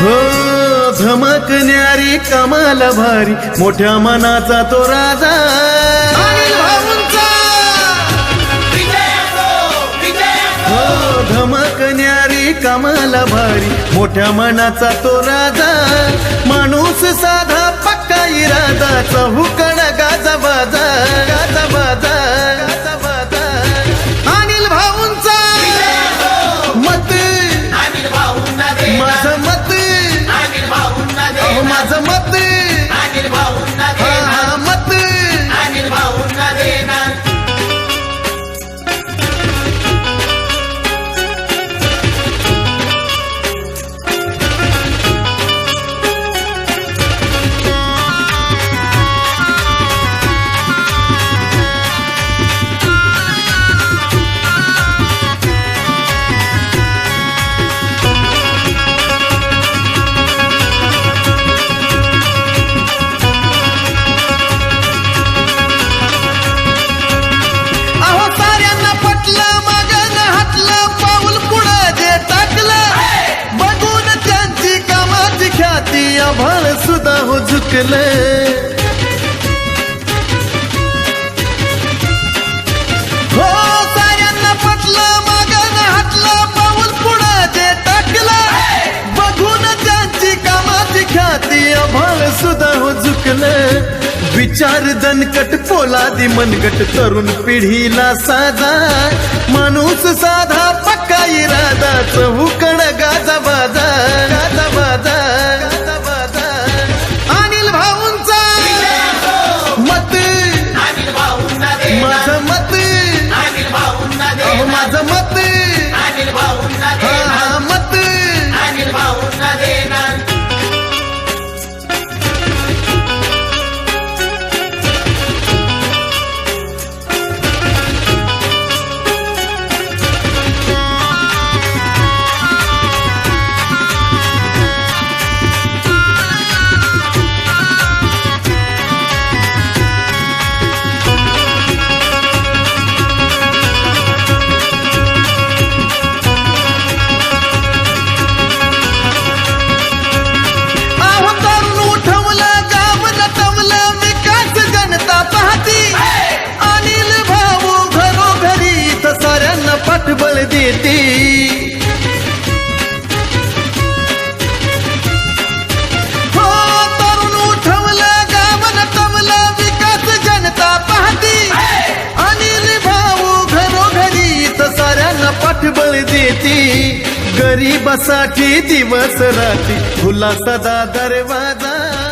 हो धमकणारी कमाल भारी मोठ्या मनाचा तो राजा. हो धमकणारी कमाल भारी मोठ्या मनाचा तो राजा. माणूस साधा पक्का इरादा बाजा गाजा बाजा माझं मत अनिल भाऊ. सुद्धा हो झुकले। हो साऱ्यांना पटलं हातलं पाऊल पुढं जे टाकलं. बघून त्यांची कामाची ख्याती आभाळ सुद्धा हो झुकलं. विचार दणकट पोलादी मनगट तरुण पिढीला साधा माणूस साधा पक्का इरादा चहुकड माझं मत पाठबळ देती गरीबासाठी दिवस रात्री खुला सदा दरवाजा.